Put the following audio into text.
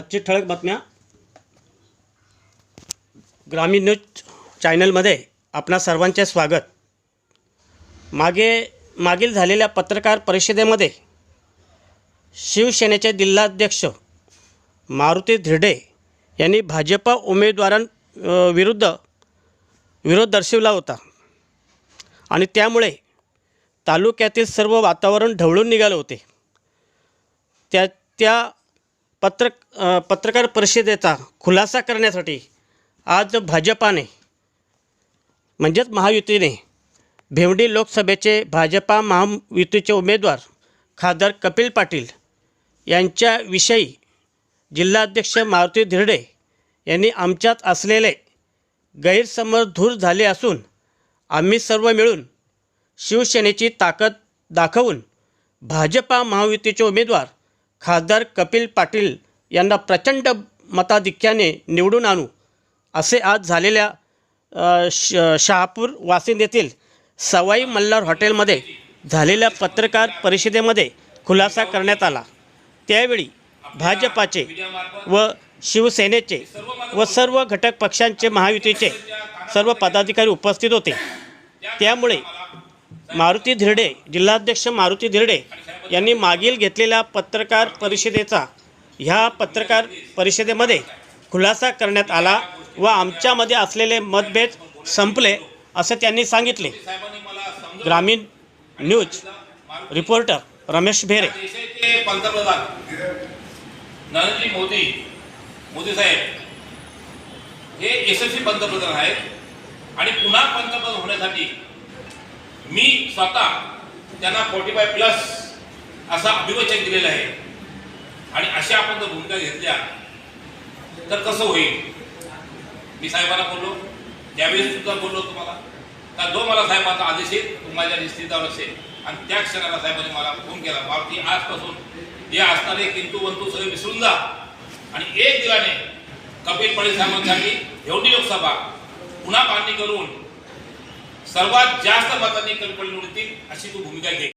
आजची ठळक बातम्या ग्रामीण न्यूज चॅनलमध्ये आपणा सर्वांचे स्वागत. मागे मागील झालेल्या पत्रकार परिषदेमध्ये शिवसेनेचे जिल्हाध्यक्ष मारुती धिरडे यांनी भाजपा उमेदवारां विरुद्ध विरोध दर्शवला होता. आणि त्यामुळे तालुक्यातील सर्व वातावरण ढवळून निघाले होते. त्या त्या पत्र पत्रकार परिषदेचा खुलासा करण्यासाठी आज भाजपाने म्हणजेच महायुतीने भेवंडी लोकसभेचे भाजपा महायुतीचे उमेदवार खासदार कपिल पाटील यांच्याविषयी जिल्हाध्यक्ष मारुती धिरडे यांनी आमच्यात असलेले गैरसमज धूर झाले असून आम्ही सर्व मिळून शिवसेनेची ताकद दाखवून भाजपा महायुतीचे उमेदवार खासदार कपिल पाटील यांना प्रचंड मताधिक्याने निवडून आणू असे आज झालेल्या श शहापूर वासिंद येथील सवाई मल्हार हॉटेलमध्ये झालेल्या पत्रकार परिषदेमध्ये खुलासा करण्यात आला. त्यावेळी भाजपाचे व शिवसेनेचे व सर्व घटक पक्षांचे महायुतीचे सर्व पदाधिकारी उपस्थित होते. त्यामुळे मारुती धिरडे जिल्हाध्यक्ष मारुती धिरडे यांनी मागील घेतलेल्या पत्रकार परिषदेचा ह्या पत्रकार परिषदेमध्ये खुलासा करण्यात आला व आमच्यामध्ये असलेले मतभेद संपले असं त्यांनी सांगितले. ग्रामीण न्यूज रिपोर्टर रमेश भेरे. पंतप्रधान नरेंद्र मोदी मोदी साहेब हे यशस्वी पंतप्रधान आहेत आणि पुन्हा पंतप्रधान होण्यासाठी मी स्वतः त्यांना फोर्टी फाय प्लस असा अभिवचन दिलेलं आहे. आणि अशा आपण जर भूमिका घेतल्या तर कसं होईल? मी साहेबांना बोललो त्यावेळेस सुद्धा बोललो तुम्हाला का जो मला साहेबांचा आदेश येईल तो माझ्या निश्चितावर असेल. आणि त्या क्षणाला साहेबांनी मला फोन केला मारुती आजपासून जे असणारे किंतू वंतू सगळे विसरून जा. आणि एक दिवाने कपिल पाटील साहेबांसाठी एवढी लोकसभा पुन्हा बांधणी करून सर्वात जास्त मतांनी कपिल पाटील निवडतील अशी तू भूमिका घे.